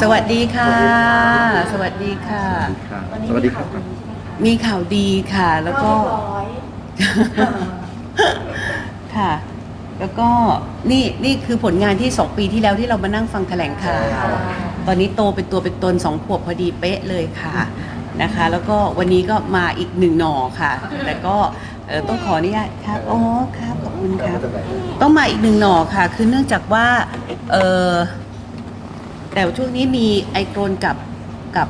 สวัสดีค่ะ สวัสดีค่ะ สวัสดีครับ มีข่าวดีค่ะ แล้วก็ ค่ะ แล้วก็นี่นี่คือผลงานที่สองปีที่แล้วที่เรามานั่งฟังแถลงข่าวตอนนี้โตเป็นตัวเป็นตนสองขวบพอดีเป๊ะเลยค่ะนะคะ แล้วก็วันนี้ก็มาอีกหนึ่งหน่อค่ะ แต่ก็เอ่อต้องขออนุญาตครับอ๋อครับขอบคุณครับ ต้องมาอีกหนึ่งหน่อค่ะ คือเนื่องจากว่าเออ แต่ช่วงนี้มีไอโครนกับกับ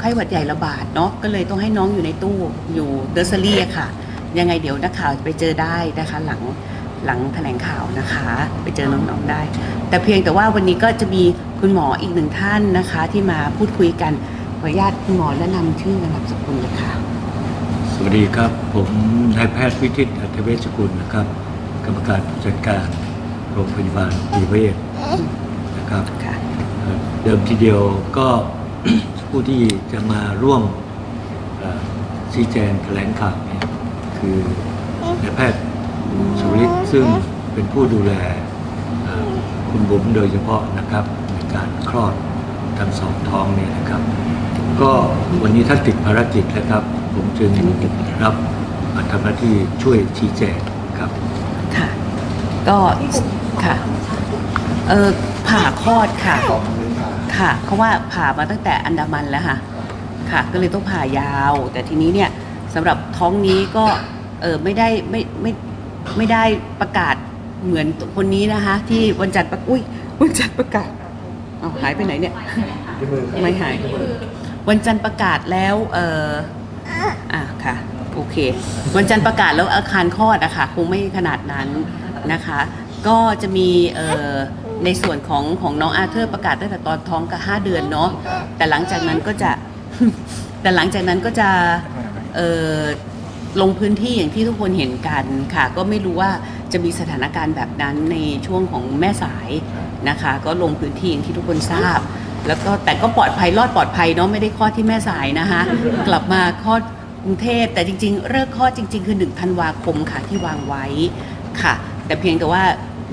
ไข้หวัดใหญ่ระบาดเนาะก็เลยต้องให้น้องอยู่ในตู้อยู่เดอร์เซอรี่ค่ะ ยังไงเดี๋ยวนักข่าวไปเจอได้นะคะหลังหลังแถลงข่าวนะคะ ไปเจอน้องๆได้ แต่เพียงแต่ว่าวันนี้ก็จะมีคุณหมออีกหนึ่งท่านนะคะ ที่มาพูดคุยกันขออนุญาตคุณหมอแนะนำชื่อนามสกุลเลยค่ะ สวัสดีครับ ผมนายแพทย์วิทิตอัธเวชกุลนะครับ กรรมการผู้จัดการโรงพยาบาลปีเวศนะครับค่ะ เอ่อเดิมทีเดียวก็ผู้ที่จะมาร่วมเอ่อชี้แจงแถลงข่าวเนี่ยคือนายแพทย์สุริศซึ่งเป็นผู้ดูแลเอ่อคุณบุ๋มโดยเฉพาะนะครับในการคลอดทั้งสองท้องเนี่ยนะครับ ก็วันนี้ท่านติดภารกิจนะครับ ผมจึงรับมาทำหน้าที่ช่วยชี้แจงครับค่ะก็ค่ะเออผ่าคลอดค่ะสองนิ้วขา ค่ะเพราะว่าผ่ามาตั้งแต่อันดามันแล้วค่ะ ค่ะ ก็เลยต้องผ่ายาว แต่ทีนี้เนี่ยสำหรับท้องนี้ก็เออไม่ได้ไม่ไม่ไม่ได้ประกาศเหมือนคนนี้นะคะ ที่วันจันทร์ประอุ้ยวันจันทร์ประกาศเอาหายไปไหนเนี่ยที่มือครับไม่หาย วันจันทร์ประกาศแล้วเอออะค่ะโอเค วันจันทร์ประกาศแล้วอาคารคลอดอะค่ะคงไม่ขนาดนั้นนะคะ ก็จะมีเออ ในส่วนของของน้องอาเธอร์ประกาศตั้งแต่ตอนท้องกับห้าเดือนเนาะแต่หลังจากนั้นก็จะ แต่หลังจากนั้นก็จะเออลงพื้นที่อย่างที่ทุกคนเห็นกันค่ะ ก็ไม่รู้ว่าจะมีสถานการณ์แบบนั้นในช่วงของแม่สายนะคะ ก็ลงพื้นที่อย่างที่ทุกคนทราบ แล้วก็แต่ก็ปลอดภัยรอดปลอดภัยเนาะไม่ได้คลอดที่แม่สายนะคะ กลับมาคลอดกรุงเทพแต่จริง ๆเลิกคลอดจริง ๆ คือ1ธันวาคมค่ะที่วางไว้ค่ะ แต่เพียงแต่ว่า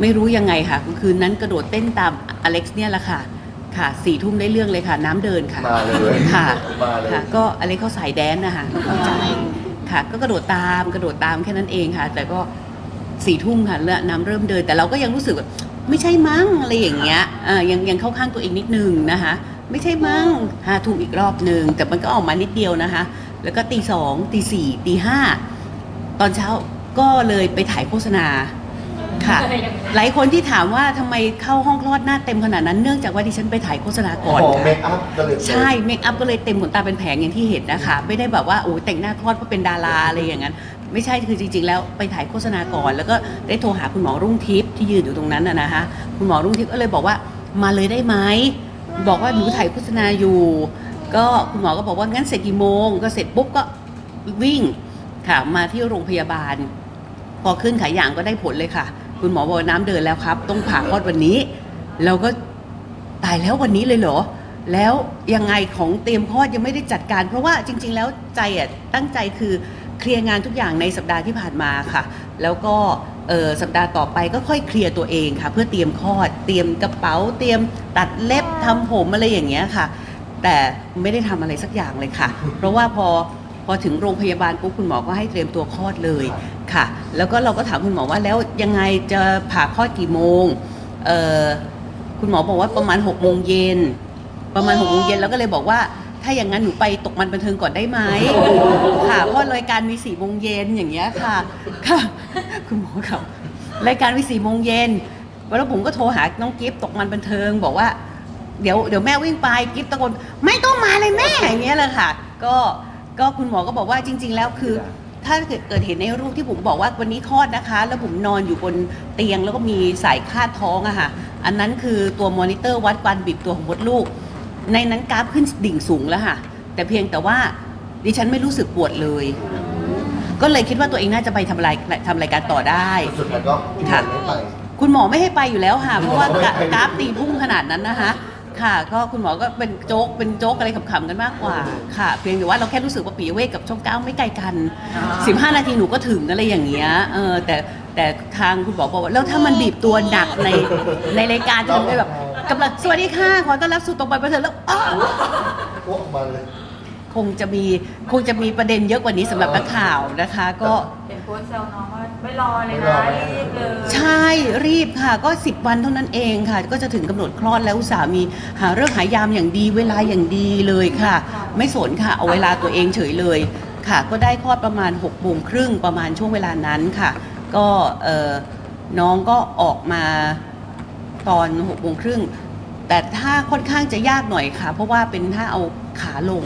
ไม่รู้ยังไงค่ะคืนนั้นกระโดดเต้นตามอเล็กซ์เนี่ยแหละค่ะ ค่ะสี่ทุ่มได้เรื่องเลยค่ะ น้ำเดินค่ะมาเลยค่ะมาเลย ค่ะ ก็อเล็กซ์เขาสายแดนนะคะเข้าใจค่ะ ก็กระโดดตามกระโดดตามแค่นั้นเองค่ะ แต่ก็สี่ทุ่มค่ะเริ่มน้ำเริ่มเดิน แต่เราก็ยังรู้สึกแบบไม่ใช่มั้งอะไรอย่างเงี้ยเอ่อยังยังเข้าข้างตัวเองนิดนึงนะคะ ไม่ใช่มั้งห้าทุ่มอีกรอบหนึ่งแต่มันก็ออกมานิดเดียวนะคะ แล้วก็ตีสองตีสี่ตีห้าตอนเช้าก็เลยไปถ่ายโฆษณา ค่ะ หลายคนที่ถามว่าทำไมเข้าห้องคลอดหน้าเต็มขนาดนั้น เนื่องจากว่าดิฉันไปถ่ายโฆษณาก่อนโอ้โหเมค่ะ คอัพกันเลยใช่เมคอัพก็เลยเต็มขนตาเป็นแผงอย่างที่เห็นนะคะ ไม่ได้แบบว่าโอ้ยแต่งหน้าคลอดเพราะเป็นดาราอะไรอย่างนั้น ไม่ใช่คือจริง ๆ แล้วไปถ่ายโฆษณาก่อน แล้วก็ได้โทรหาคุณหมอรุ่งทิพย์ที่ยืนอยู่ตรงนั้นนะนะคะคุณหมอรุ่งทิพย์ก็เลยบอกว่ามาเลยได้ไหมบอกว่าหนูถ่ายโฆษณาอยู่ ก็คุณหมอก็บอกว่างั้นเสร็จกี่โมง ก็เสร็จปุ๊บก็วิ่งค่ะมาที่โรงพยาบาล พอขึ้นขายอย่างก็ได้ผลเลยค่ะ คุณหมอบอกว่าน้ำเดินแล้วครับ ต้องผ่าคลอดวันนี้ เราก็ตายแล้ววันนี้เลยเหรอ แล้วยังไงของเตรียมคลอดยังไม่ได้จัดการ เพราะว่าจริง ๆ แล้วใจอะตั้งใจคือเคลียร์งานทุกอย่างในสัปดาห์ที่ผ่านมาค่ะ แล้วก็เออสัปดาห์ต่อไปก็ค่อยเคลียร์ตัวเองค่ะ เพื่อเตรียมคลอด เตรียมกระเป๋า เตรียมตัดเล็บทำผมอะไรอย่างเงี้ยค่ะ แต่ไม่ได้ทำอะไรสักอย่างเลยค่ะ เพราะว่าพอพอถึงโรงพยาบาลปุ๊บคุณหมอก็ให้เตรียมตัวคลอดเลย ค่ะ แล้วก็เราก็ถามคุณหมอว่าแล้วยังไงจะผ่าคลอดกี่โมงเออคุณหมอบอกว่าประมาณ6กโมงเย็นประมาณ6กโมงเย็นแล้วก็เลยบอกว่า ถ้าอย่างนั้นหนูไปตกมันบันเทิงก่อนได้ไหมค่ะเพราะรายการมีสี่โมงเย็นอย่างเงี้ยค่ะค่ะ คุณหมอเขารายการมีสี่โมงเย็นแล้วผมก็โทรหาน้องกิฟต์ตกมันบันเทิงบอกว่าเดี๋ยวเดี๋ยวแม่วิ่งไปกิฟตะโกนไม่ต้องมาเลยแม่อย่างเงี้ยเลยค่ะ ก็ก็คุณหมอก็บอกว่าจริง ๆ แล้วคือ ถ้าเกิดเกิดเห็นในรูปที่ผมบอกว่าวันนี้คลอดนะคะ แล้วผมนอนอยู่บนเตียงแล้วก็มีสายคาดท้องอะค่ะ อันนั้นคือตัวมอนิเตอร์วัดการบีบตัวของมดลูก ในนั้นกราฟขึ้นดิ่งสูงแล้วค่ะ แต่เพียงแต่ว่าดิฉันไม่รู้สึกปวดเลย ก็เลยคิดว่าตัวเองน่าจะไปทำรายทำรายการต่อได้ สุดท้ายก็พี่หมอไม่ไป คุณหมอไม่ให้ไปอยู่แล้วค่ะ เพราะว่ากราไม่ให้ไปกราฟตีพุ่งขนาดนั้นนะคะ ค่ะก็คุณหมอก็เป็นโจ๊กเป็นโจ๊กอะไรขำๆกันมากกว่าค่ะ เพียงแต่ว่าเราแค่รู้สึกว่าปีเวกกับช่องเก้าไม่ไกลกัน 15 นาทีหนูก็ถึงอะไรอย่างเงี้ยเออแต่แต่ทางคุณหมอบอกว่าแล้วถ้ามันบีบตัวหนักในในรายการจะทำให้แบบกำลังสวัสดีค่ะขอต้อนรับสู่ตรงไปประเทิงแล้วอ้าวโอ้มาเลยคงจะมีคงจะมีประเด็นเยอะกว่านี้สำหรับนักข่าวนะคะ ก็เห็นโพสต์แซวน้องว่า ไม่รอเลยนะรีบเลยใช่รีบค่ะ ก็ 10 วันเท่านั้นเองค่ะ ก็จะถึงกำหนดคลอดแล้วสามีหาเรื่องหายามอย่างดีเวลาอย่างดีเลยค่ะ ไม่สนค่ะเอาเวลาตัวเองเฉยเลยค่ะ ก็ได้คลอดประมาณ6กโมงครึ่งประมาณช่วงเวลานั้นค่ะ ก็น้องก็ออกมาตอน6กโมงครึ่งแต่ถ้าค่อนข้างจะยากหน่อยค่ะ เพราะว่าเป็นถ้าเอา ขาลง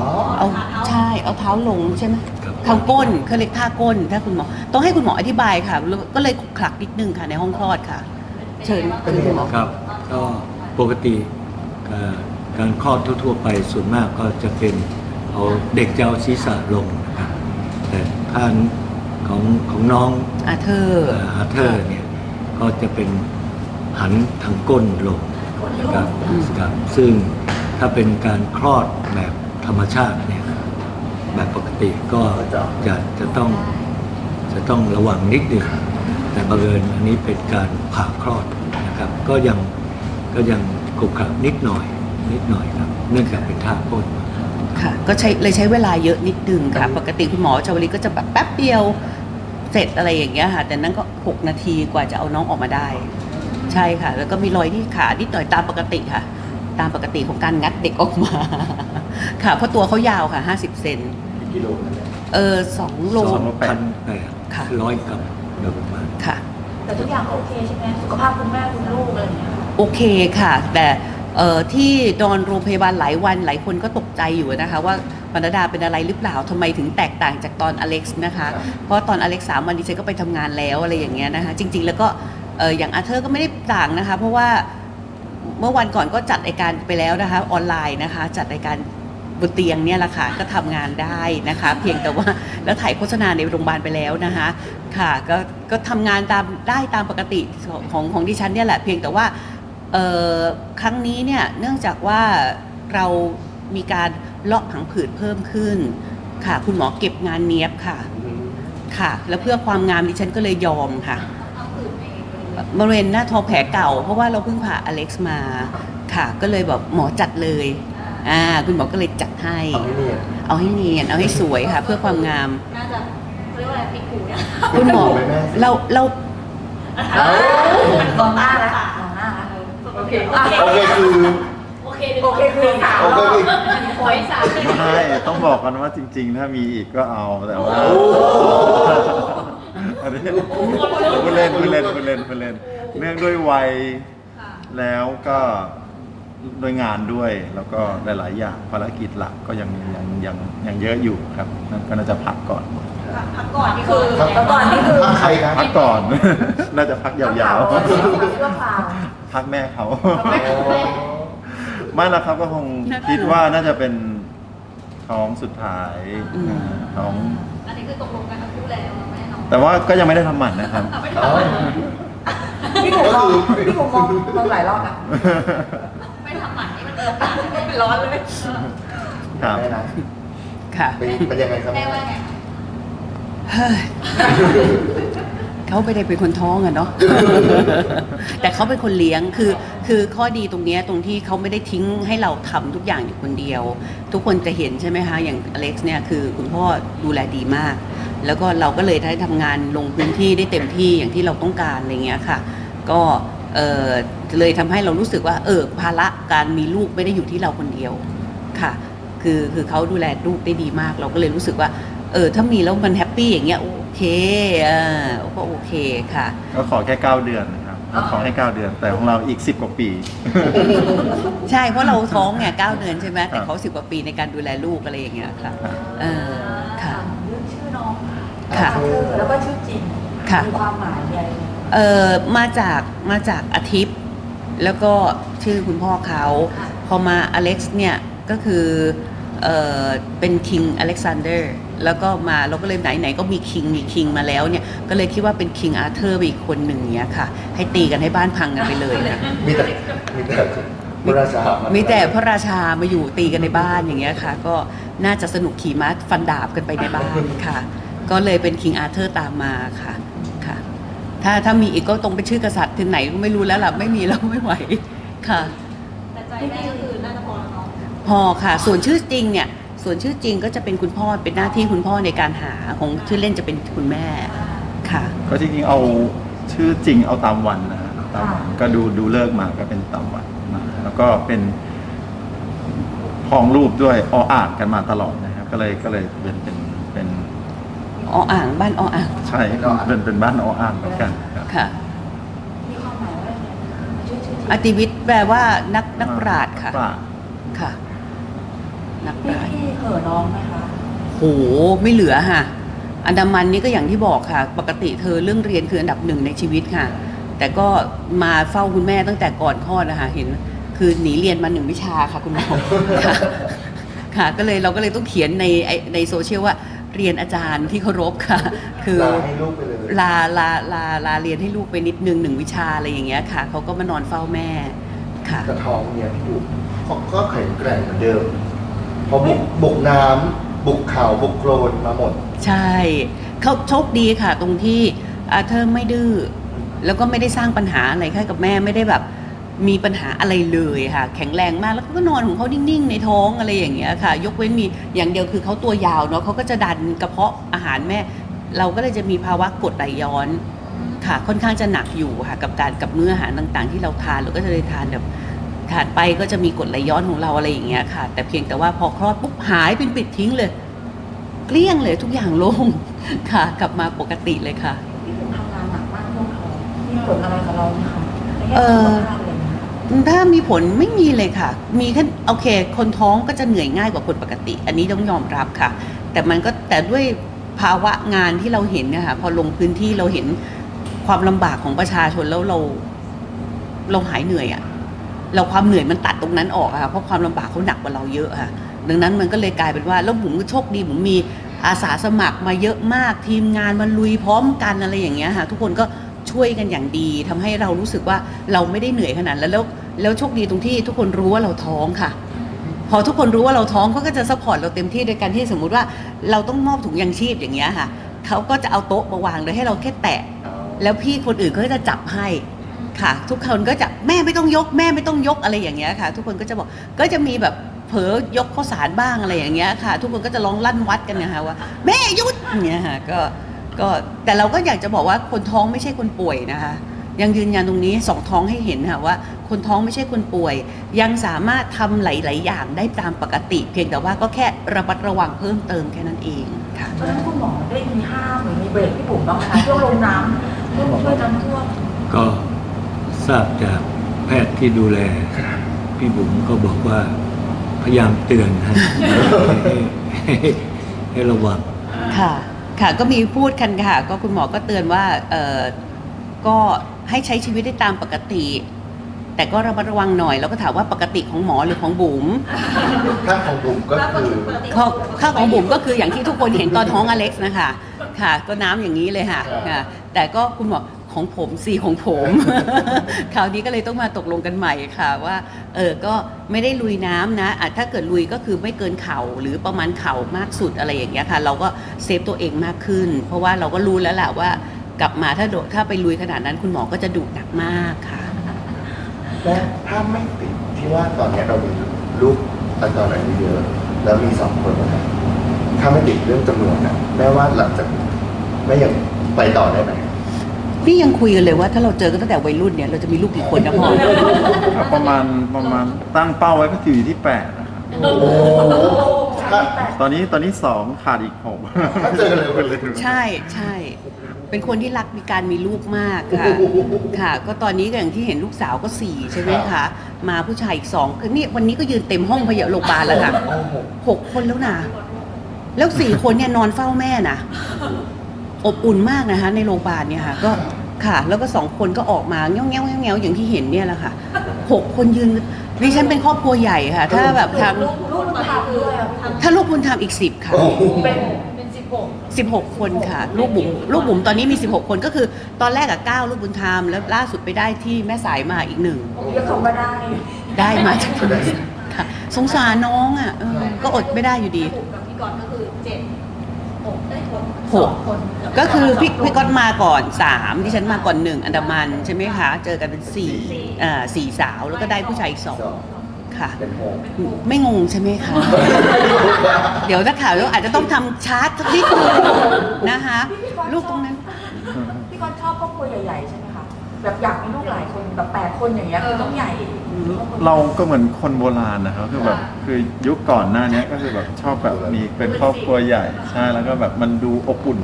อ๋อเอาใช่เอาเท้าลงใช่ไหมครับทางก้นเขาเรียกท่าก้น ถ้าคุณหมอ ต้องให้คุณหมออธิบายค่ะ ก็เลยขลักนิดนึงค่ะ ในห้องคลอดค่ะ เชิญเป็นยังไงคุณหมอครับ ก็ปกติเอ่อการคลอดทั่ว ๆ ไปส่วนมากก็จะเป็นเอาเด็กจะเอาศีรษะลงนะครับแต่ท่านของของน้องอาเธอร์เอ่ออาเธอร์เนี่ยก็จะเป็นหันทางก้นลงนะครับครับซึ่ง ถ้าเป็นการคลอดแบบธรรมชาติเนี่ยแบบปกติก็จะจะต้องจะต้องระวังนิดหนึ่งแต่บังเอิญอันนี้เป็นการผ่าคลอดนะครับ ก็ยังก็ยังกรุบกรับนิดหน่อยนิดหน่อยครับเนื่องจากเป็นท่าก้นค่ะ ก็ใช้เลยใช้เวลาเยอะนิดนึงค่ะ ปกติคุณหมอชาวลิตก็จะแบบแป๊บเดียวเสร็จอะไรอย่างเงี้ยค่ะ แต่นั่นก็ 6 นาทีกว่าจะเอาน้องออกมาได้ ใช่ค่ะ แล้วก็มีรอยที่ขานิดหน่อยตามปกติค่ะ ตามปกติของการงัดเด็กออกมา ค่ะ เพราะตัวเขายาวค่ะ 50 เซนกิโลนั่นแหละเออสองโล สองพันแปดค่ะ ร้อยกรัมโดยประมาณ ค่ะ แต่ทุกอย่างก็โอเคใช่ไหมสุขภาพคุณแม่คุณลูกอะไรอย่างเงี้ยโอเคค่ะ แต่เอ่อที่นอนโรงพยาบาลหลายวันหลายคนก็ตกใจอยู่นะคะว่าปรดาเป็นอะไรหรือเปล่าทำไมถึงแตกต่างจากตอนอเล็กซ์นะคะ เพราะตอนอเล็กซ์สามวันดิฉันก็ไปทำงานแล้วอะไรอย่างเงี้ยนะคะ จริง ๆ แล้วก็เอ่ออย่างอาเธอร์ก็ไม่ได้ต่างนะคะ เพราะว่า เมื่อวันก่อนก็จัดรายการไปแล้วนะคะ ออนไลน์นะคะ จัดรายการบนเตียงเนี่ยแหละค่ะก็ทำงานได้นะคะ เพียงแต่ว่าแล้วถ่ายโฆษณาในโรงพยาบาลไปแล้วนะคะค่ะก็ก็ทำงานตามได้ตามปกติของของของดิฉันเนี่ยแหละเพียงแต่ว่าเอ่อครั้งนี้เนี่ยเนื่องจากว่าเรามีการเลาะผังผืดเพิ่มขึ้นค่ะ คุณหมอเก็บงานเนี้ยบค่ะค่ะ แล้วเพื่อความงามดิฉันก็เลยยอมค่ะ บริเวณหน้าท้องแผลเก่า เพราะว่าเราเพิ่งผ่าอเล็กซ์มาค่ะ ก็เลยแบบหมอจัดเลยอ่าคุณหมอก็เลยจัดให้ เอาให้เนียน เอาให้เนียนเอาให้สวยค่ะ เพื่อความงาม น่าจะเขาเรียกว่าอะไรติดหูเนี่ยคุณหมอเป็นหูไหมแม่ เราเรา เอ้า มองหน้าแล้วมองหน้าแล้วโอเค โอเค โอเคคือ โอเคโอเคคือสามโอเคคือหอยสาม ไม่ต้องบอกกันว่าจริง ๆ ถ้ามีอีกก็เอาแต่ว่า โอ้ อันนี้พูดเล่นพูดเล่นพูดเล่นพูดเล่นเนื่องด้วยวัยแล้วก็ด้วยงานด้วยแล้วก็หลาย ๆ อย่างภารกิจหลักก็ยังยังยังยังเยอะอยู่ครับนั่นก็น่าจะพักก่อน พักก่อนนี่คือพักก่อนนี่คือถ้าใครนะพักก่อน น่าจะพักยาวชั่วคราวๆพักแม่เขาอ๋อไม่ละครับก็คงน่ากลัวคิดว่าน่าจะเป็นท้องสุดท้ายอืมท้อง อันนี้คือตกลงกันทั้งคู่แล้ว แม่น้องแต่ว่าก็ยังไม่ได้ทำหมันนะครับอ๋อพี่ผมมองพี่ผมมองมองหลายรอบนะไม่ทำหมันนี่มันเออปากมันเป็นร้อนเลยครับแม่นะค่ะเป็นเป็นยังไงครับแม่ว่าไงเฮ้ยเขาไม่ได้เป็นคนท้องอะเนาะ แต่เขาเป็นคนเลี้ยงคือ คือข้อดีตรงเนี้ยตรงที่เขาไม่ได้ทิ้งให้เราทำทุกอย่างอยู่คนเดียว ทุกคนจะเห็นใช่ไหมคะ อย่างอเล็กซ์เนี่ยคือคุณพ่อดูแลดีมาก แล้วก็เราก็เลยได้ทำงานลงพื้นที่ได้เต็มที่อย่างที่เราต้องการอะไรเงี้ยค่ะ ก็เออเลยทำให้เรารู้สึกว่าเออภาระการมีลูกไม่ได้อยู่ที่เราคนเดียวค่ะ คือคือเขาดูแลลูกได้ดีมาก เราก็เลยรู้สึกว่า เออถ้ามีแล้วมันแฮปปี้อย่างเงี้ยโอเคเออก็โอเคค่ะ ก็ขอแค่ 9 เดือนนะครับก็ขอให้ 9 เดือน แต่ของเราอีก 10 กว่าปี ใช่เพราะเราท้องเนี่ยเก้าเดือนใช่ไหมแต่ครับเขาสิบกว่าปีในการดูแลลูกอะไรอย่างเงี้ยค่ะเออค่ะเรื่องชื่อ น้องค่ะชื่อแล้วก็ชื่อจริงค่ะมีความหมายใหญ่เออมาจากมาจากอาทิตย์ แล้วก็ชื่อคุณพ่อเขาพอมาอเล็กซ์เนี่ยก็คือเออเป็นคิงอเล็กซานเดอร์แล้วก็มาเราก็เลยไหนไหนๆก็มีคิงมีคิงมาแล้วเนี่ยก็เลยคิดว่าเป็นคิงอาเธอร์ไปอีกคนหนึ่งเนี้ยค่ะ ให้ตีกันให้บ้านพังกันไปเลยค่ะมีแต่มีแต่ พระราชามีแต่พระราชามาอยู่ตีกันในบ้านอย่างเงี้ยค่ะ ก็น่าจะสนุกขี่ม้าฟันดาบกันไปในบ้านค่ะ ก็เลยเป็นคิงอาเธอร์ตามมาค่ะค่ะ ถ้าถ้ามีอีกก็ตรงเป็นชื่อกษัตริย์ถึงไหนก็ไม่รู้แล้วล่ะไม่มีแล้วไม่ไหวค่ะแต่ใจแม่ก็คือน่าจะพอแล้วเนาะพอค่ะ ส่วนชื่อจริงเนี่ย ส่วนชื่อจริงก็จะเป็นคุณพ่อเป็นหน้าที่คุณพ่อในการหาของชื่อเล่นจะเป็นคุณแม่ค่ะ ก็จริงๆเอาชื่อจริงเอาตามวันนะฮะตามวันก็ดูดูเลิกษ์มาก็เป็นตามวันมาแล้ว ก็เป็นพองรูปด้วยออ่างกันมาตลอดนะครับ ก็เลยก็เลยเป็นเป็นเป็นออ่างบ้านออ่างใช่เป็นเป็นบ้านออ่างเหมือนกันครับค่ะมีความหมายว่าอะไรนะชื่อชื่ออติวิทย์แปลว่านักนักปราชญ์ค่ะปราชญ์ค่ะ นักปพี่ราชญ์พี่เห่อน้องไหมคะโหไม่เหลือค่ะ อันดามันนี่ก็อย่างที่บอกค่ะ ปกติเธอเรื่องเรียนคืออันดับหนึ่งในชีวิตค่ะ แต่ก็มาเฝ้าคุณแม่ตั้งแต่ก่อนคลอดนะคะเห็น คือหนีเรียนมาหนึ่งวิชาค่ะคุณหมอค่ะค่ะก็เลยเราก็เลยต้องเขียนในไอ้ในโซเชียลว่าเรียนอาจารย์ที่เคารพค่ะ คือลาให้ลูกไปเลยลาลาลาลาเรียนให้ลูกไปนิดนึงหนึ่งวิชาอะไรอย่างเงี้ยค่ะเขาก็มานอนเฝ้าแม่ค่ะกระท้องเนี่ยพี่บุ๋มเขาก็แข็งแกร่งเหมือนเดิมพอบุกบุกน้ำบุกเขาบุกโคลนมาหมด ใช่เขาโชคดีค่ะ ตรงที่อาเธอร์ไม่ดื้อแล้วก็ไม่ได้สร้างปัญหาอะไรให้กับแม่ไม่ได้แบบ มีปัญหาอะไรเลยค่ะ แข็งแรงมากแล้วเขาก็นอนของเขานิ่งๆในท้องอะไรอย่างเงี้ยค่ะ ยกเว้นมีอย่างเดียวคือเขาตัวยาวเนาะเขาก็จะดันกระเพาะอาหารแม่ เราก็เลยจะมีภาวะกรดไหลย้อนค่ะ ค่อนข้างจะหนักอยู่ค่ะกับการกับมื้ออาหารต่างๆ ที่เราทานเราก็จะเลยทานแบบทานไปก็จะมีกรดไหลย้อนของเราอะไรอย่างเงี้ยค่ะ แต่เพียงแต่ว่าพอคลอดปุ๊บหายเป็นปิดทิ้งเลย เกลี้ยงเลยทุกอย่างโล่งค่ะ กลับมาปกติเลยค่ะพี่ผมทำงานหนักมากช่วงท้องมีผลอะไรกับเราไหมคะในแง่เอ่สุอขภาพอะไรอย่างเงี้ย ถ้ามีผลไม่มีเลยค่ะ มีแค่โอเค คนท้องก็จะเหนื่อยง่ายกว่าคนปกติ อันนี้ต้องยอมรับค่ะ แต่มันก็แต่ด้วยภาวะงานที่เราเห็นนยคะพอลงพื้นที่เราเห็นความลำบากของประชาชนแล้วเราเราหายเหนื่อยอะเราความเหนื่อยมันตัดตรงนั้นออกค่ะเพราะความลำบากเขาหนักกว่าเราเยอะค่ะดังนั้นมันก็เลยกลายเป็นว่าแล้วผมก็โชคดีผมมีอาสาสมัครมาเยอะมาก ทีมงานมาลุยพร้อมกันอะไรอย่างเงี้ยค่ะทุกคนก็ช่วยกันอย่างดีทำให้เรารู้สึกว่าเราไม่ได้เหนื่อยขนาดนั้นแล้ว แล้วโชคดีตรงที่ทุกคนรู้ว่าเราท้องค่ะ พอทุกคนรู้ว่าเราท้องเขาก็จะซัพพอร์ตเราเต็มที่โดยการที่สมมุติว่าเราต้องมอบถุงยางชีพอย่างเงี้ยค่ะเขาก็จะเอาโต๊ะมาวางโดยให้เราแค่แตะ แล้วพี่คนอื่นก็จะจับให้ค่ะ ทุกคนก็จะแม่ไม่ต้องยกแม่ไม่ต้องยกอะไรอย่างเงี้ยค่ะ ทุกคนก็จะบอกก็จะมีแบบเผลอยกข้าวสารบ้างอะไรอย่างเงี้ยค่ะ ทุกคนก็จะร้องลั่นวัดกันนะคะว่า แม่หยุดอย่างเงี้ยค่ะก็ก็แต่เราก็อยากจะบอกว่าคนท้องไม่ใช่คนป่วยนะคะ ยังยืนยันตรงนี้สองท้องให้เห็นค่ะว่า คนท้องไม่ใช่คนป่วย ยังสามารถทำหลาย ๆ อย่างได้ตามปกติ เพียงแต่ว่าก็แค่ระมัดระวังเพิ่มเติมแค่นั้นเองค่ะเพราะฉะนั้นคุณหมอได้มีห้ามหรือมีเบรกพี่บุ๋มบ้างไหมคะช่วงลงน้ำช่วงช่วยน้ำท่วมก็ทราบจากแพทย์ที่ดูแล พี่บุ๋มก็บอกว่าพยายามเตือนให้ให้ให้ให้ระวังค่ะ ค่ะก็มีพูดกันค่ะ ก็คุณหมอก็เตือนว่าเออก็ให้ใช้ชีวิตได้ตามปกติ แต่ก็ระมัดระวังหน่อย แล้วก็ถามว่าปกติของหมอหรือของบุ๋มถ้าของบุ๋มก็คือข้อข้อของบุ๋มก็คืออย่างที่ทุกคนเห็นตอนท้องอเล็กซ์นะคะค่ะ ก็น้ำอย่างนี้เลยค่ะค่ะแต่ก็คุณหมอของผมสีของผมคราวนี้ก็เลยต้องมาตกลงกันใหม่ค่ะว่าเออก็ไม่ได้ลุยน้ำนะอะถ้าเกิดลุยก็คือไม่เกินเข่าหรือประมาณเข่ามากสุดอะไรอย่างเงี้ยค่ะ เราก็เซฟตัวเองมากขึ้น เพราะว่าเราก็รู้แล้วแหละว่ากลับมาถ้าโดดถ้าไปลุยขนาดนั้นคุณหมอก็จะดุหนักมากค่ะ และถ้าไม่ติดที่ว่าตอนเนี้ยเรามีลูกตอนอายุเยอะแล้วมีสองคนนะครับถ้าไม่ติดเรื่องจำนวนนะแม่ว่าหลังจากแม่ยังไปต่อได้ไหมพี่ยังคุยกันเลยว่าถ้าเราเจอกันตั้งแต่วัยรุ่นเนี่ยเราจะมีลูกกี่คนนะพ่อครับประมาณประมาณตั้งเป้าไว้ก็คืออยู่ที่แปดนะครับโอ้โหถ้าตอนนี้ตอนนี้สองขาดอีกหกถ้าเจอกันเร็วกันเลยใช่ใช่ เป็นคนที่รักมีการมีลูกมากค่ะค่ะ ก็ตอนนี้ก็อย่างที่เห็นลูกสาวก็สี่ใช่ไหมคะมาผู้ชายอีกสองคือนี่วันนี้ก็ยืนเต็มห้องพยาโรงพยาบาลแล้วค่ะโอ้โหหกคนแล้วนะแล้วสี่คนเนี่ยนอนเฝ้าแม่นะอบอุ่นมากนะคะ ในโรงพยาบาลเนี่ยค่ะ ก็ค่ะ แล้วก็สองคนก็ออกมาเงี้ยวเงี้ยวเงี้ยวเงี้ยวอย่างที่เห็นเนี่ยแหละค่ะหกคนยืนดิฉันเป็นครอบครัวใหญ่ค่ะ ถ้าแบบทางลูกลูกตอนนี้คือทำถ้าลูกบุญธรรมอีกสิบค่ะ โอ้โหเป็นเป็นสิบหก16 คนค่ะ ลูกบุ๋มลูกบุ๋มตอนนี้มี 16 คนก็คือตอนแรกอะ9ลูกบุญธรรมแล้วล่าสุดไปได้ที่แม่สายมาอีกหนึ่งผมยังคำว่าได้ ได้มาจากที่นี่ค่ะ สงสารน้องอะเออก็อดไม่ได้อยู่ดีผมกับพี่กรณ์ก็คือเจ็ดหหกได้หกหกสองคนก็คือพี่พี่ก๊อตมาก่อนสามดิฉันมาก่อนหนึ่งอันดามันใช่ไหมคะ เจอกันเป็นสี่อ่าสี่สาวแล้วก็ได้ผู้ชายอีกสองสอง ค่ะเป็นหกไม่งงใช่ไหมคะ เดี๋ยวถ้าข่าวแล้วอาจจะต้องทำชาร์ตสักนิดนึงนะคะ ลูกตรงนั้น พี่ก๊อตชอบครอบครัวใหญ่ๆใช่ไหมคะแบบอยากมีลูกหลายคนแบบแปดคนอย่างเงี้ยคือต้องใหญ่ เราก็เหมือนคนโบราณนะครับคือแบบคือยุคก่อนหน้านี้ก็คือแบบชอบแบบมีเป็นครอบครัวใหญ่ใช่แล้วก็แบบมันดูอบอุ่น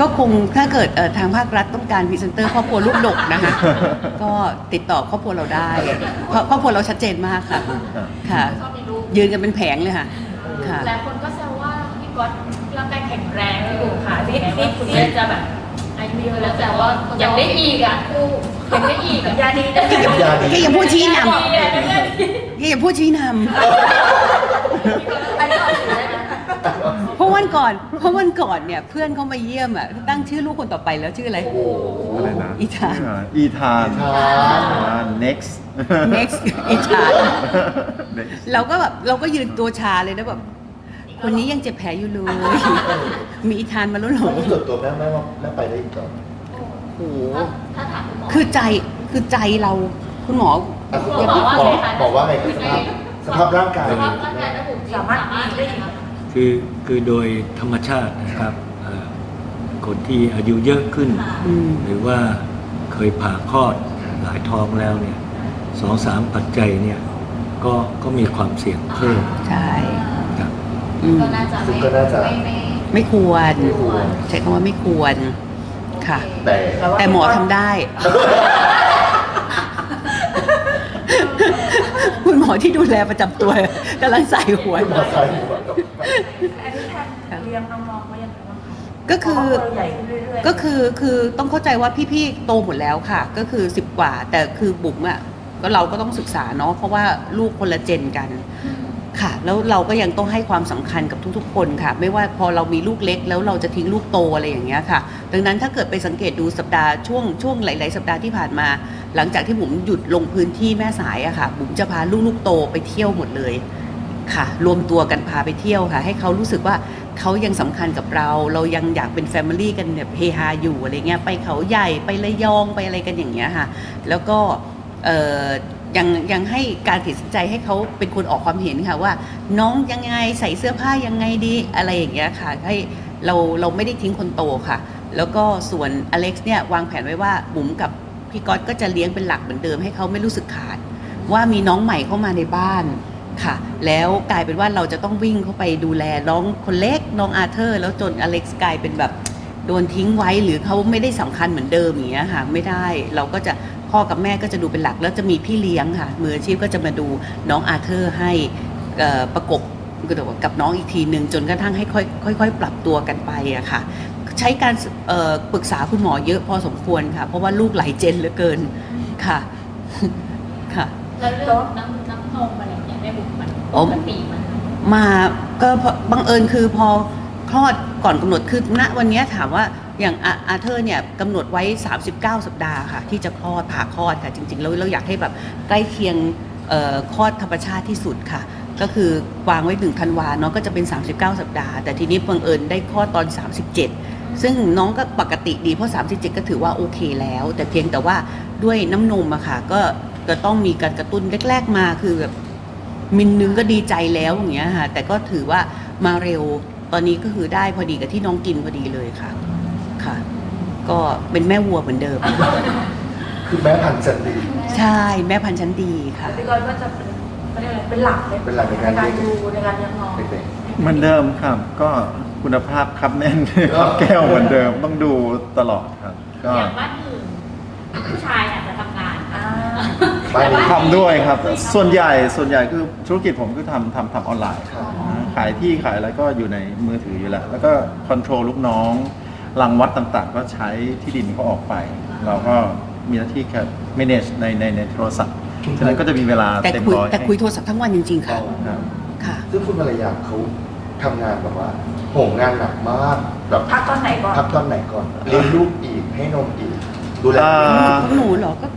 ก็คงถ้าเกิดเอ่อทางภาครัฐต้องการพรีเซนเตอร์ครอบครัวลูกดกนะคะก็ติดต่อครอบครัวเราได้เพราะครอบครัวเราชัดเจนมากค่ะค่ะชอบมีลูกยืนกันเป็นแผงเลยค่ะค่ะหลายคนก็แซวว่าพี่ก๊อตร่างกายแข็งแรงพี่บุ๋มค่ะที่แม้ว่าคุณแม่จะแบบอายุเยอะแล้วแต่ว่าอยากได้อีกอะคู่อยากได้อีกอะยาดีนะยาดีแกอย่าพูดชี้นดีอะได้ได้ำแกอย่าพูดชี้นอั ก่อน เพราะวันก่อนเนี่ยเพื่อนเขามาเยี่ยมอะตั้งชื่อลูกคนต่อไปแล้วชื่ออะไร อะไรนะอีธาน อีธานอีธาน next next อีธาน next เราก็แบบเราก็ยืนตัวชาเลยนะแบบคนนี้ยังเจ็บแผลอยู่เลย มีอีธานมาแล้วเหรอไม่ส่วนตัวแม่แม่ว่าแม่ไปได้อีกต่อโอ้โหถ้าถามคุณหมอคือใจคือใจเราคุณหมออะคุณหมอบอกว่าไงคะบอกว่าไงกับสภาพสภาพร่างกายสภาพร่างกายนะบุ๋มสามารถมีได้อีก คือคือโดยธรรมชาตินะครับเอ่อคนที่อายุเยอะขึ้นอืมหรือว่าเคยผ่าคลอดหลายท้องแล้วเนี่ยสองสามปัจจัยเนี่ยก็ก็มีความเสี่ยงเพิ่มใช่ครับอืมก็น่าจะซึ่งไม่ก็น่าจะไม่ไม่ไม่ควรไม่ควร ใช้คำว่าไม่ควรค่ะ แต่แต่หมอทำได้ คุณหม อที่ดูแลประจำตัวกำลังใส่หัวคุณหมอใส่หัวกับอันนี้แทนเลี้ยงน้องๆไว้ยังไงบ้างคะก็คือครบรัวใหญ่ขึ้นเรื่อยๆก็คือคือต้องเข้าใจว่าพี่ๆโตหมดแล้วค่ะ ก็คือสิบกว่า แต่คือบุ๋มอะก็เราก็ต้องศึกษาเนาะเพราะว่าลูกคนละเจนกัน ค่ะ แล้วเราก็ยังต้องให้ความสำคัญกับทุกๆ คนค่ะ ไม่ว่าพอเรามีลูกเล็ก แล้วเราจะทิ้งลูกโตอะไรอย่างเงี้ยค่ะ ดังนั้นถ้าเกิดไปสังเกตดูสัปดาห์ช่วงช่วงหลาย ๆ สัปดาห์ที่ผ่านมา หลังจากที่บุ๋มหยุดลงพื้นที่แม่สายอะค่ะบุ๋มจะพาลูกๆโตไปเที่ยวหมดเลยค่ะ รวมตัวกันพาไปเที่ยวค่ะ ให้เขารู้สึกว่าเขายังสำคัญกับเรา เรายังอยากเป็นแฟมิลี่กันแบบเฮฮาอยู่อะไรเงี้ยไปเขาใหญ่ไประยองไปอะไรกันอย่างเงี้ยค่ะ แล้วก็ ยังยังให้การตัดสินใจให้เขาเป็นคนออกความเห็นค่ะว่า น้องยังไงใส่เสื้อผ้ายังไงดีอะไรอย่างเงี้ยค่ะให้เราเราไม่ได้ทิ้งคนโตค่ะ แล้วก็ส่วนอเล็กซ์เนี่ยวางแผนไว้ว่าบุ๋มกับพี่ก๊อตก็จะเลี้ยงเป็นหลักเหมือนเดิมให้เขาไม่รู้สึกขาด ว่ามีน้องใหม่เข้ามาในบ้านค่ะ แล้วกลายเป็นว่าเราจะต้องวิ่งเข้าไปดูแลน้องคนเล็กน้องอาเธอร์ แล้วจนอเล็กซ์กลายเป็นแบบโดนทิ้งไว้หรือเขาไม่ได้สำคัญเหมือนเดิมอย่างเงี้ยค่ะไม่ได้เราก็จะ พ่อกับแม่ก็จะดูเป็นหลัก แล้วจะมีพี่เลี้ยงค่ะ มืออาชีพก็จะมาดูน้องอาเธอร์ให้เอ่อประกบกับน้องอีกทีหนึ่งจนกระทั่งให้ค่อยค่อยๆปรับตัวกันไปอะค่ะ ใช้การเอ่อปรึกษาคุณหมอเยอะพอสมควรค่ะ เพราะว่าลูกหลายเจนเหลือเกินค่ะค่ะแล้วเรื่องน้ำน้ำนมอะไรอย่างเงี้ยแม่บุ๋มมันอ๋อปกติมันมาก็พอบังเอิญคือพอคลอดก่อนกำหนดคือณวันเนี้ยถามว่า อย่างอาอาเธอร์เนี่ยกำหนดไว้ 39 สัปดาห์ค่ะ ที่จะคลอดผ่าคลอดค่ะ จริงๆ แล้วเราอยากให้แบบใกล้เคียงคลอดธรรมชาติที่สุดค่ะ ก็คือวางไว้ถึงธันวาเนาะก็จะเป็น 39 สัปดาห์ แต่ทีนี้บังเอิญได้คลอดตอน 37 ซึ่งน้องก็ปกติดีเพราะ 37 ก็ถือว่าโอเคแล้ว แต่เพียงแต่ว่าด้วยน้ำนมอะค่ะก็จะต้องมีการกระตุ้นแรก ๆ มาคือแบบมินนึงก็ดีใจแล้วอย่างเงี้ยค่ะแต่ก็ถือว่ามาเร็วตอนนี้ก็คือได้พอดีกับที่น้องกินพอดีเลยค่ะ ค่ะ ก็เป็นแม่วัวเหมือนเดิม คือแม่พันธุ์จันดี ใช่แม่พันธุ์ชั้นดีค่ะ พี่ก๊อตก็จะเป็นเขาเรียกอะไรเป็นหลักเลยเป็นหลักในการเลี้ยง ดูในการเลี้ยงน้องเด็ก เหมือนเดิมครับ ก็คุณภาพครับแน่นครับแก้วเหมือนเดิมต้องดูตลอดครับ ก็อย่างบ้านอื่นผู้ชายอาจจะทำงานอ่าๆบ้านนี้ ทำด้วยครับ ส่วนใหญ่ส่วนใหญ่คือธุรกิจผมคือทำทำทำออนไลน์ครับนะขายที่ขายอะไรก็อยู่ในมือถืออยู่แล้ว แล้วก็คอนโทรลลูกน้อง รังวัดต่างๆ ก็ใช้ที่ดินเขาออกไป เราก็มีหน้าที่แค่ manage ในในในโทรศัพท์ฉะนั้นก็จะมีเวลาแต่เต็มคุยร้อยแต่คุยโทรศัพท์ทั้งวันจริง ๆ ค่ะ ครับ ค่ะ ซึ่งคุณภรรยาเขาทำงานแบบว่าโหมงานหนักมากแบบพักตอนไหนก่อน พักตอนไหนก่อนเลี้ยงลูกอีกให้นมอีก ดูแลอ่า ของหนูเหรอก็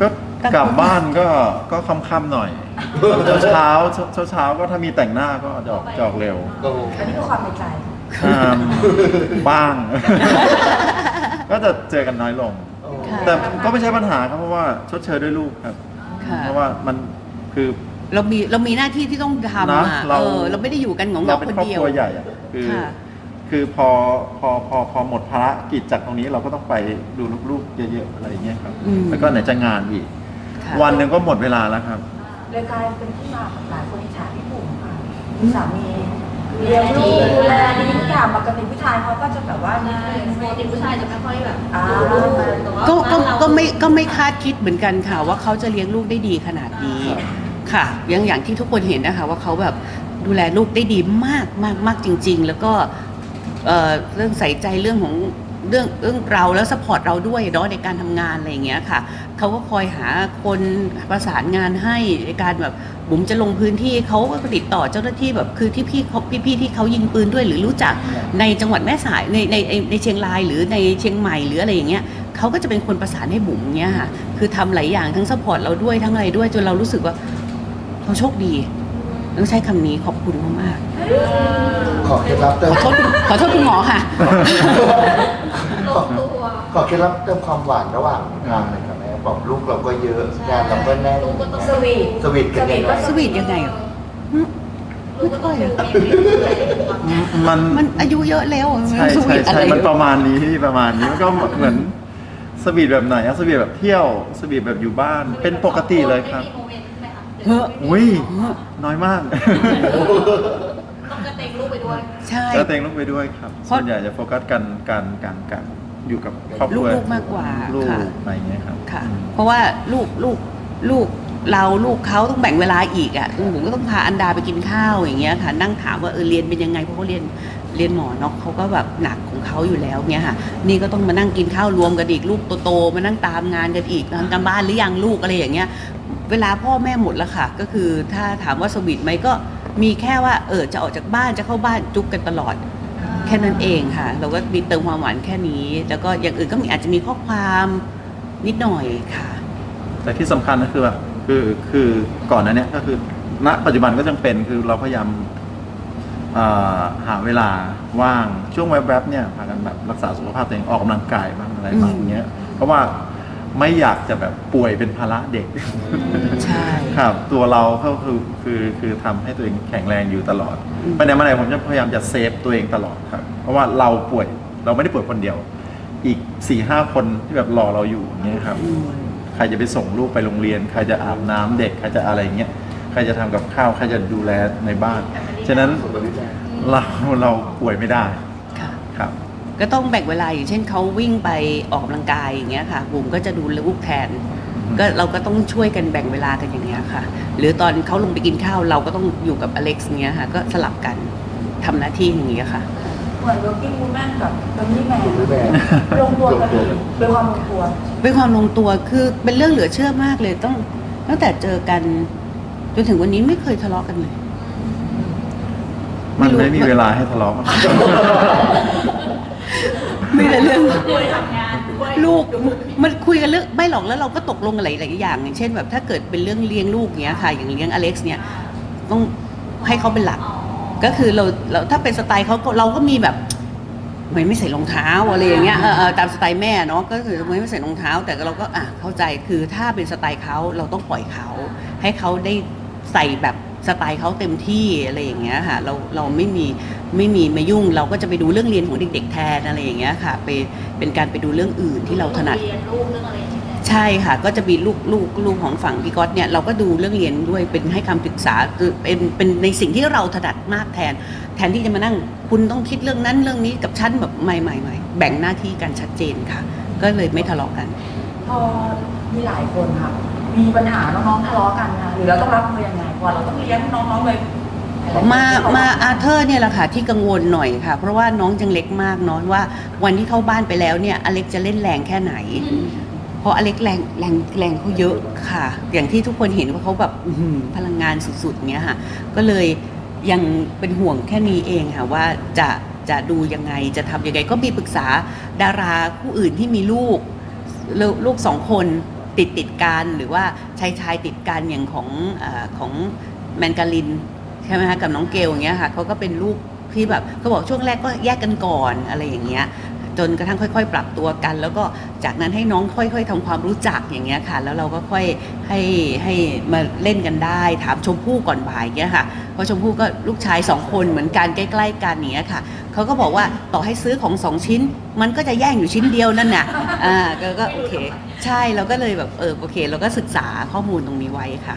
ก็กลับบ้านก็ก็ค่ำๆหน่อย เช้าเช้าเช้าเช้าๆก็ถ้ามีแต่งหน้าก็จะออกจะออกเร็ว ก็ อันนี้คือความในใจ อืมบ้าง ก็จะเจอกันน้อยลง ค่ะ แต่ก็ไม่ใช่ปัญหาครับเพราะว่าชดเชยด้วยลูกครับ ค่ะ เพราะว่ามันคือ เรามีเรามีหน้าที่ที่ต้องทำนะอะเรา เออเราไม่ได้อยู่กันของเราเราเป็นคนครอบเดียคว รัวใหญ่อะคือค่ะ คือพอพอพอพอหมดภารกิจจากตรงนี้เราก็ต้องไปดูลูกๆเยอะๆอะไรอย่างเงี้ยครับ อืมแล้วก็ไหนจะงานอีก ค่ะวันหนึ่งก็หมดเวลาแล้วครับเลยกลายเป็นที่มาของหลายคนอิจฉาพี่บุ๋มค่ะมีสามี เลี้ยงลูกดูแลดีทุกอย่างปกติผู้ชายเขาก็จะแบบว่านิดใช่นึงปกติผู้ชายจะไม่ค่อยแบบอ่าดูลูกแต่ว่าก็ก็บ้านเราก็ไม่ก็ไม่คาดคิดเหมือนกันค่ะ ว่าเขาจะเลี้ยงลูกได้ดีขนาดนี้ค่ะอย่างอย่างที่ทุกคนเห็นนะคะ ว่าเขาแบบดูแลลูกได้ดีมากมากมากจริง ๆ แล้วก็เอ่อเรื่องใส่ใจเรื่องของ เรื่องเรื่องเราแล้วสปอร์ตเราด้วยเนาะในการทำงานอะไรอย่างเงี้ยค่ะเขาก็คอยหาคนประสานงานให้ในการแบบบุ๋มจะลงพื้นที่เขาก็ติดต่อเจ้าหน้าที่แบบคือที่พี่เขาพี่ๆที่เขายิงปืนด้วยหรือรู้จักในจังหวัดแม่สายในในในเชียงรายหรือในเชียงใหม่หรืออะไรอย่างเงี้ยเขาก็จะเป็นคนประสานให้บุ๋มเงี้ยค่ะคือทำหลายอย่างทั้งสปอร์ตเราด้วยทั้งอะไรด้วยจนเรารู้สึกว่าเราโชคดี ต้องใช้คำนี้ขอบคุณมากขอเคล็ดลับเติๆมขอโทษคุณขอโทษคุณหมอค่ะ ลงตัว ขอเคล็ดลับเติมความหวานระหว่างทางเลยครับแม่บอกลูกเราก็เยอะงานเราก็แน่นลูกก็ต้องสวีท สวีทกันยังไงสวีทยังไงอะหึลูกก็ต้องดูมีมีมัน มันอายุเยอะแล้วอะใช่สวีใช่ทอะไรใช่มันประมาณนี้พี่ประมาณนี้มันก็เหมือนสวีทแบบไหนอะสวีทแบบเที่ยวสวีทแบบอยู่บ้านเป็นปกติเลยครับไม่มีโมเมนต์ ไหมคะเฮ้ออุ้ยน้อยมากต้องกระเตงลูกไปด้วย ใช่แล้วเต็งลงไปด้วยครับ เพส่ราะวนใหญ่จะโฟกัสกันการการการอยู่กับครอบครัวลูกๆมากกว่าลูกค่ะ อะไรอย่างเงี้ยครับค่ะเพราะว่าลูกลูกลูกเราลูกเขาต้องแบ่งเวลาอีกอะผมก็ต้องพาอันดาไปกินข้าวอย่างเงี้ยค่ะ นั่งถามว่าเออเรียนเป็นยังไงเพราะเขาเรียนเรียนหมอเนาะเขาก็แบบหนักของเขาอยู่แล้วเงี้ยค่ะ นี่ก็ต้องมานั่งกินข้าวรวมกันอีกลูกโตๆมานั่งตามงานกันอีกทำการบ้านหรือยังลูกอะไรอย่างเงี้ย เวลาพ่อแม่หมดแล้วค่ะ ก็คือถ้าถามว่าสวีทไหมก็มีแค่ว่าเออจะออกจากบ้านจะเข้าบ้านจุ๊บกันตลอด แค่นั้นเองค่ะ เราก็มีเติมความหวานแค่นี้ แล้วก็อย่างอื่นก็มีอาจจะมีข้อความนิดหน่อยค่ะ แต่ที่สำคัญก็คือแบบคือคือก่อนหนั้นเนี่ยก็คือณปัจจุบันก็ยังเป็นคือเราพยายามเอ่อหาเวลาว่างช่วงแวบๆเนี่ยพากันแบบรักษาสุขภาพตัวเองออกกำลังกายบ้างอะไรบ้างอืมอย่างเงี้ยเพราะว่า ไม่อยากจะแบบป่วยเป็นภาระเด็ก ใช่ ครับตัวเราก็คือคือคือทำให้ตัวเองแข็งแรงอยู่ตลอดอืมไปไหนมาไหนผมจะพยายามจะเซฟตัวเองตลอดครับ เพราะว่าเราป่วยเราไม่ได้ป่วยคนเดียว อีกสี่ห้าคนที่แบบรอเราอยู่อย่างเงี้ยครับอืมใครจะไปส่งลูกไปโรงเรียน ใครจะอาบน้ำเด็ก ใครจะอะไรเงี้ย ใครจะทำกับข้าว ใครจะดูแลในบ้าน ฉะนั้นเราเราป่วยไม่ได้ค่ะครับ ก็ต้องแบ่งเวลาอย่างเช่นเขาวิ่งไปออกกำลังกายอย่างเงี้ยค่ะบุ๋มก็จะดูลูกแทน ก็เราก็ต้องช่วยกันแบ่งเวลากันอย่างเงี้ยค่ะ หรือตอนเขาลงไปกินข้าวเราก็ต้องอยู่กับอเล็กซ์เงี้ยค่ะ ก็สลับกันทำหน้าที่อย่างเงี้ยค่ะ เหมือน working woman กับเป็นนี่แมนหรือแม่ลงตัวกันดีเป็นความลงตัว เป็นความลงตัวคือเป็นเรื่องเหลือเชื่อมากเลยต้องตั้งแต่เจอกันจนถึงวันนี้ไม่เคยทะเลาะกันเลย มันไม่รู้ไม่มีเวลาให้ทะเลาะ มีแต่เรื่องด้วยทำงานด้วยลูกมันคุยกันเรื่องไม่หรอกแล้วเราก็ตกลงกันหลายๆอย่าง อย่างเช่นแบบถ้าเกิดเป็นเรื่องเลี้ยงลูกเนี้ยค่ะ อย่างเลี้ยงอเล็กซ์เนี่ยต้องให้เขาเป็นหลักอ๋อก็คือเราเราถ้าเป็นสไตล์เขาก็เราก็มีแบบไม่ไม่ใส่รองเท้าอะไรอย่างเงี้ยเออเออตามสไตล์แม่เนาะก็คือไม่ไม่ใส่รองเท้า แต่เราก็อะเข้าใจคือถ้าเป็นสไตล์เขาเราต้องปล่อยเขาให้เขาได้ใส่แบบ สไตล์เขาเต็มที่อะไรอย่างเงี้ยค่ะเราเราไม่มีไม่มีมายุ่ง เราก็จะไปดูเรื่องเรียนของเด็ก ๆ แทนอะไรอย่างเงี้ยค่ะไปเป็นการไปดูเรื่องอื่นที่เราถนัด เรียนลูกเรื่องอะไรอย่างเงี้ย ใช่ค่ะ ก็จะมีลูกลูกลูกของฝั่งพี่ก๊อตเนี่ยเราก็ดูเรื่องเรียนด้วยเป็นให้คำปรึกษาคือเป็นเป็นในสิ่งที่เราถนัดมากแทน แทนที่จะมานั่งคุณต้องคิดเรื่องนั้นเรื่องนี้กับฉันแบบไม่ไม่ไม่แบ่งหน้าที่กันชัดเจนค่ะ ก็เลยไม่ทะเลาะกัน พอมีหลายคนค่ะ มีปัญหาน้องๆทะเลาะกันนะหรือเราต้องรับมือยังไงพอเราต้องเลี้ยงน้องๆเลยมามาอาเธอร์เนี่ยแหละค่ะที่กังวลหน่อยค่ะ เพราะว่าน้องยังเล็กมากเนาะว่าวันที่เข้าบ้านไปแล้วเนี่ยอเล็กจะเล่นแรงแค่ไหน เพราะอเล็กแรงแรงแรงเขาเยอะค่ะ อย่างที่ทุกคนเห็นว่าเขาแบบพลังงานสุดๆเงี้ยค่ะ ก็เลยยังเป็นห่วงแค่นี้เองค่ะว่าจะจะดูยังไงจะทำยังไงก็มีปรึกษาดาราคู่อื่นที่มีลูกลูกสองคน ติดติดกันหรือว่าชายชายติดกันอย่างของอของแมนการินใช่ไหมคะกับน้องเกลอย่างเงี้ยค่ะเขาก็เป็นลูกที่แบบเขาบอกช่วงแรกก็แยกกันก่อนอะไรอย่างเงี้ย จนกระทั่งค่อย ๆ ปรับตัวกัน แล้วก็จากนั้นให้น้องค่อย ๆทำความรู้จักอย่างเงี้ยค่ะ แล้วเราก็ค่อยให้ให้มาเล่นกันได้ ถามชมพู่ก่อนบ่ายเงี้ยค่ะเพราะชมพู่ก็ลูกชายสองคนเหมือนกันใกล้ ๆ กันอย่างเนี้ยค่ะเขาก็บอกว่าต่อให้ซื้อของสองชิ้น มันก็จะแย่งอยู่ชิ้นเดียวนั่นน่ะอ่าก็ก็โอเค ใช่เราก็เลยแบบเออโอเค เราก็ศึกษาข้อมูลตรงนี้ไว้ค่ะ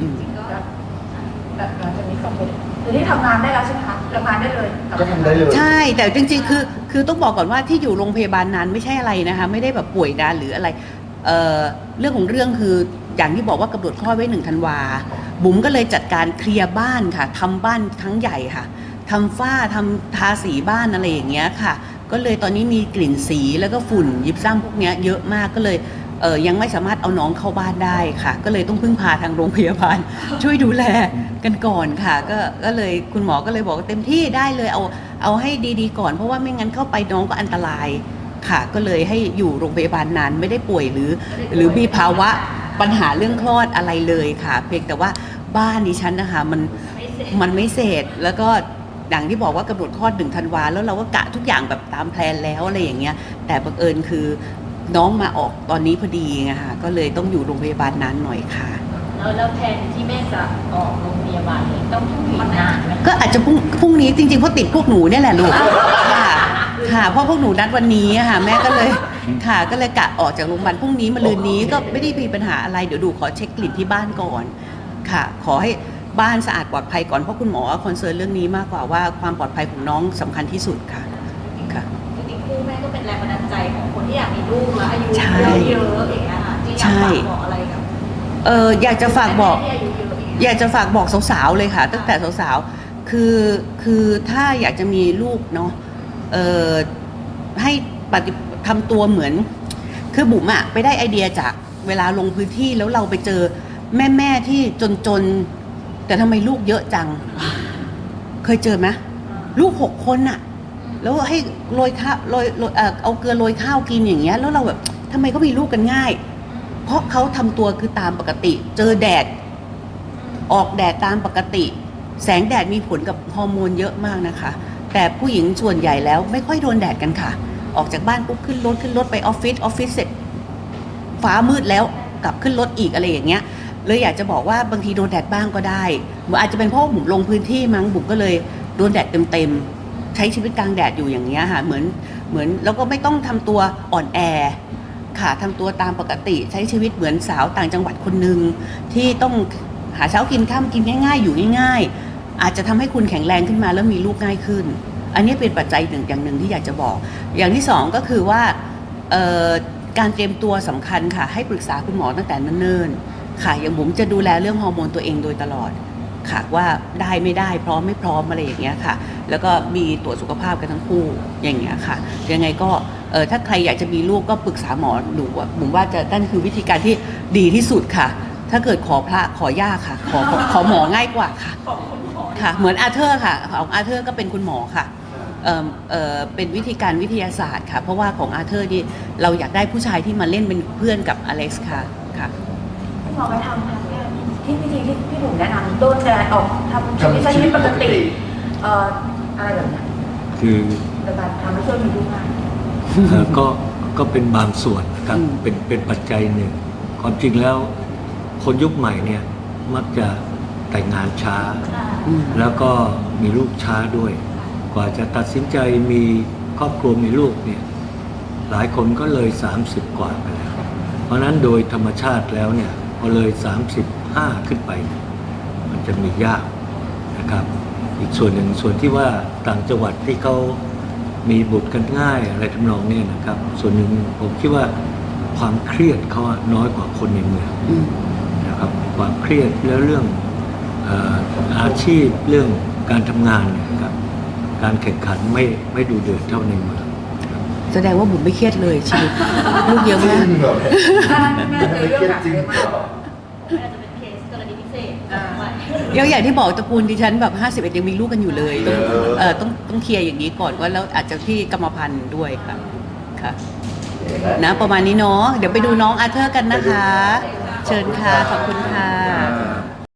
อืมแบบหลังจากนี้ก็เป็น หรือที่ทำงานได้แล้วใช่ไหมคะทำงานได้เลยบก็ทำได้เลยใช่แต่จริงๆ คือคือต้องบอกก่อนว่าที่อยู่โรงพยาบาลนานไม่ใช่อะไรนะคะ ไม่ได้แบบป่วยนานหรืออะไรเอ่อเรื่องของเรื่องคืออย่างที่บอกว่ากำหนดคลอดไว้หนึ่งธันวาบุ๋มก็เลยจัดการเคลียร์บ้านค่ะทำบ้านทั้งใหญ่ค่ะทำฝ้าทำทาสีบ้านอะไรอย่างเงี้ยค่ะ ก็เลยตอนนี้มีกลิ่นสีแล้วก็ฝุ่นยิบซ้ำพวกเนี้ยเยอะมากก็เลย เออยังไม่สามารถเอาน้องเข้าบ้านได้ค่ะ ก็เลยต้องพึ่งพาทางโรงพยาบาล ช่วยดูแลกันก่อนค่ะ ก็ก็เลยคุณหมอก็เลยบอกว่าเต็มที่ได้เลยเอาเอาให้ดีๆก่อน เพราะว่าไม่งั้นเข้าไปน้องก็อันตรายค่ะ ก็เลยให้อยู่โรงพยาบาลนานไม่ได้ป่วยหรือ หรือมีภาวะปัญหาเรื่องคลอดอะไรเลยค่ะ เพียงแต่ว่าบ้านดิฉันนะคะมันไม่เสร็จมันไม่เสร็จแล้วก็อย่างที่บอกว่ากำหนดคลอดหนึ่งธันวาแล้วเราก็กะทุกอย่างแบบตามแพลนแล้วอะไรอย่างเงี้ยแต่บังเอิญคือ น้องมาออกตอนนี้พอดีไงค่ะก็เลยต้องอยู่โรงพยาบาลนานหน่อยค่ะ แล้วแล้วแผนที่แม่จะออกโรงพยาบาลเนี่ยต้องอยู่อีกนานไหมก็อาจจะพรุ่งพรุ่งนี้จริงๆเพราะติดพวกหนูเนี่ยแหละลูกค่ะค่ะเพราะพวกหนูนัดวันนี้อะค่ะแม่ก็เลยค่ะก็เลยกะออกจากโรงพยาบาลพรุ่งนี้มาลืนนี้ก็ไม่ได้มีปัญหาอะไรเดี๋ยวดูขอเช็คกลิ่นที่บ้านก่อน ค่ะ ขอให้บ้านสะอาดปลอดภัยก่อนเพราะคุณหมอคอนเซิร์นเรื่องนี้มากกว่าว่าความปลอดภัยของน้องสำคัญที่สุดค่ะค่ะ จริงๆคู่แม่ก็เป็นแรงบันดาลใจของคน ที่อยากมีลูกแล้วอายุใช่เยอะๆอย่างเงี้ยค่ะที่อยากฝากบอกอะไรกับเอออยากจะฝากบอก แม่ๆที่อายุเยอะอย่างเงี้ย อยากจะฝากบอกสาวๆเลยค่ะ ตั้งแต่สาวๆ คือคือถ้าอยากจะมีลูกเนาะเออให้ปฏิทำตัวเหมือน คือบุ๋มอะไปได้ไอเดียจากเวลาลงพื้นที่แล้วเราไปเจอแม่ๆที่จนๆ แต่ทำไมลูกเยอะจัง เคยเจอไหมลูกหกคนอะ แล้วให้โรยข้าวโรยโรยเอ่อเอาเกลือโรยข้าวกินอย่างเงี้ยแล้วเราแบบทำไมเขามีลูกกันง่าย เพราะเขาทำตัวคือตามปกติ เจอแดด ออกแดดตามปกติ แสงแดดมีผลกับฮอร์โมนเยอะมากนะคะ แต่ผู้หญิงส่วนใหญ่แล้วไม่ค่อยโดนแดดกันค่ะ ออกจากบ้านปุ๊บขึ้นรถขึ้นรถไปออฟฟิศออฟฟิศเสร็จฟ้ามืดแล้วกลับขึ้นรถอีกอะไรอย่างเงี้ยเลยอยากจะบอกว่าบางทีโดนแดดบ้างก็ได้ออาจจะเป็นเพราะว่าบุ๋มลงพื้นที่มั้งบุ๋มก็เลยโดนแดดเต็มๆ ใช้ชีวิตกลางแดดอยู่อย่างเงี้ยค่ะเหมือนเหมือนแล้วก็ไม่ต้องทำตัวอ่อนแอค่ะทำตัวตามปกติใช้ชีวิตเหมือนสาวต่างจังหวัดคนหนึ่งที่ต้องหาเช้ากินข้ามกินง่าย ๆ อยู่ง่าย ๆ อาจจะทำให้คุณแข็งแรงขึ้นมาแล้วมีลูกง่ายขึ้น อันนี้เป็นปัจจัยหนึ่งอย่างหนึ่งที่อยากจะบอก อย่างที่สองก็คือว่าการเตรียมตัวสำคัญค่ะ ให้ปรึกษาคุณหมอตั้งแต่เนิ่นๆค่ะอย่างผมจะดูแลเรื่องฮอร์โมนตัวเองโดยตลอด ค่ะว่าได้ไม่ได้พร้อมไม่พร้อมอะไรอย่างเงี้ยค่ะ แล้วก็มีตรวจสุขภาพกันทั้งคู่อย่างเงี้ยค่ะ ยังไงก็เออถ้าใครอยากจะมีลูกก็ปรึกษาหมอดูว่าผมว่าจะนั่นคือวิธีการที่ดีที่สุดค่ะ ถ้าเกิดขอพระขอยาค่ะ ขอขอขอหมอง่ายกว่าค่ะค่ะ เหมือนอาเธอร์ค่ะของอาเธอร์ก็เป็นคุณหมอค่ะเออเออเป็นวิธีการวิทยาศาสตร์ค่ะ เพราะว่าของอาเธอร์นี่เราอยากได้ผู้ชายที่มาเล่นเป็นเพื่อนกับอเล็กซ์ค่ะค่ะคุณหมอไปทำค่ะ ที่วิธีที่พี่หนุ่มแนะนำโดนแดดออกทำทำใช้ชีวิตปกติชีวิตปกติเอ่ออะไรแบบเนี้ยคือในการทำให้ช่วยมีลูกง่ายเอ่อก็ก็เป็นบางส่วนนะครับอืมเป็นเป็นปัจจัยหนึ่งความจริงแล้วคนยุคใหม่เนี่ยมักจะแต่งงานช้าอืมแล้วก็มีลูกช้าด้วย กว่าจะตัดสินใจมีครอบครัวมีลูกเนี่ยหลายคนก็เลย 30 กว่าไปแล้ว เพราะฉะนั้นโดยธรรมชาติแล้วเนี่ยพอเลย 35ขึ้นไปเนี่ยมันจะมียากนะครับ อีกส่วนหนึ่งส่วนที่ว่าต่างจังหวัดที่เขามีบุตรกันง่ายอะไรทำนองเนี้นะครับ ส่วนหนึ่งผมคิดว่าความเครียดเขาอะน้อยกว่าคนในเมืองอืมนะครับความเครียดแล้วเรื่องเอ่ออาชีพเรื่องการทำงานเนี่ยนะครับการแข่งขันไม่ไม่ดูเดือดเท่าในเมืองแสดงว่าบุ๋มไม่เครียดเลยชีวิตลูกเยอะจริมากงเหรอแม่เจอเรื่องหนักจริงเยอะเหมารกอ แล้วอย่างที่บอกตระกูลดิฉันแบบ 51 ยังมีลูกกันอยู่เลยต้องเออเออต้องต้องเคลียร์อย่างนี้ก่อนว่าแล้วอาจจะที่กรรมพันธุ์ด้วยค่ะค่ะเนะประมาณนี้เนาะเดี๋ยวไปดูน้องอาเธอร์กันนะคะ เชิญค่ะ ขอบคุณค่ะอ่า